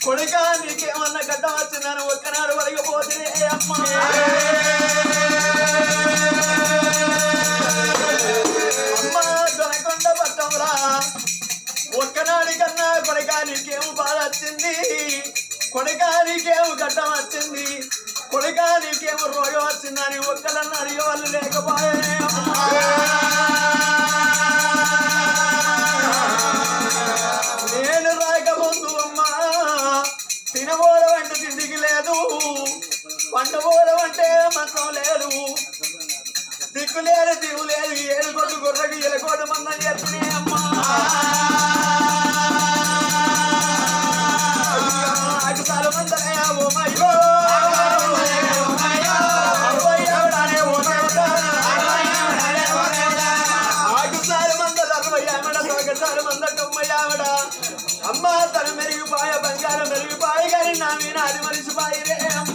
పర్వతమ్మా కొడుక నీకేమన్నా గడ్డ వచ్చిందని ఒక్కనాడు వలగపోతే అమ్మా? అమ్మా దొనకొండ పట్టంరా. ఒక్కనాడి కన్నా కొడుక నీకేమో బాధ వచ్చింది? కొడుక నీకేమో గడ్డం వచ్చింది? కొడుక నీకేమో రోగం వచ్చిందని ఒక్కలన్నా అడిగే వాళ్ళు లేకపోయే పండబోడం అంటే మంచం లేదు దిక్కు లేదు దిగు లేదు. ఏడు కొట్టు గుర్రకి ఎలకోట మందని చెప్పినే అమ్మా. ఓ మయ్యో మందలు అరవై అమ్మ తను మెరిగిపోయా బంగారం మెరిగిపోయి కానీ నా మీద అది మరిసిపాయి రే అమ్మ.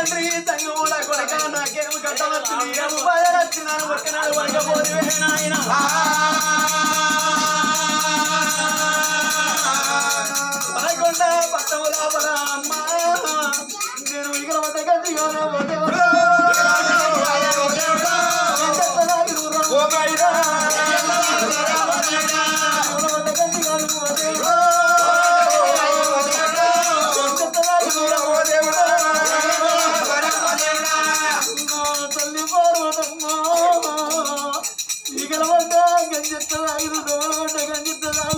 తండ్రి తంగముల కొడక నాకేం కట్టవచ్చు ఏం బాధలొచ్చినాను ఒక్కనాడు వడకపోతే నాయన పదకొండ పట్టముల పర అమ్మ నేను ఇక్కడ వద్ద గట్టి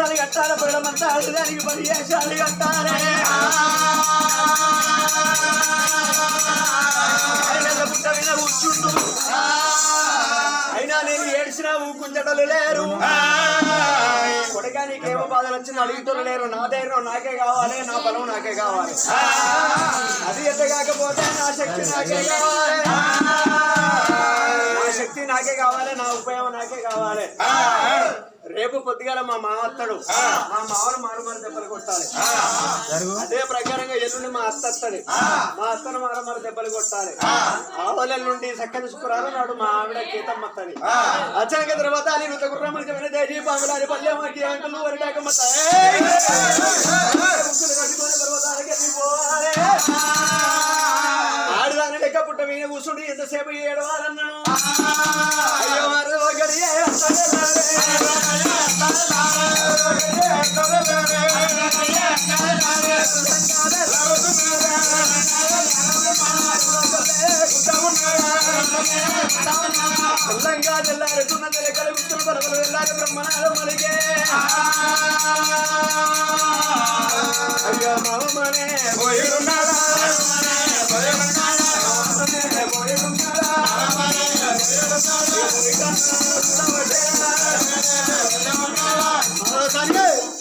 వేషాలు కట్టాలి పడమంతా ఆడడానికి పది వేషాలు కట్టాలి. పుట్ట మీద కూర్చుంటూ. అయినా నేను ఏడ్చినా ఊకుంచటలు లేరు. కొడక బాధలు వచ్చిన అడుగుతులు లేరు. నా ధైర్యం నాకే కావాలి నా బలం నాకే కావాలి. అది ఎంత కాకపోతే నా శక్తి నాకే కావాలి. నాకే కావాలి నా ఉపయోగం నాకే కావాలి. రేపు పొద్దుగాల మా మామ వస్తాడు. మా మామను మారుమారు దెబ్బలు కొట్టాలి. అదే ప్రకారంగా ఎల్లుండి మా అత్త వస్తుంది మా అత్తను మారుమారు దెబ్బలు కొట్టాలి. ఆవుల నుండి చక్కని శుక్రవారం నాడు మా ఆవిడ గీతం వస్తుంది. వచ్చాక తర్వాత అని నృత గుర్రములకి దేజీ పాములారి పల్లె మాకి అంకులు వరిడాక ఆడదాని లెక్క పుట్ట మీద కూర్చుండి ఎంతసేపు ఏడవాలన్నాను తెల్లంగా తెల్లారుతున్న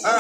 ఆ.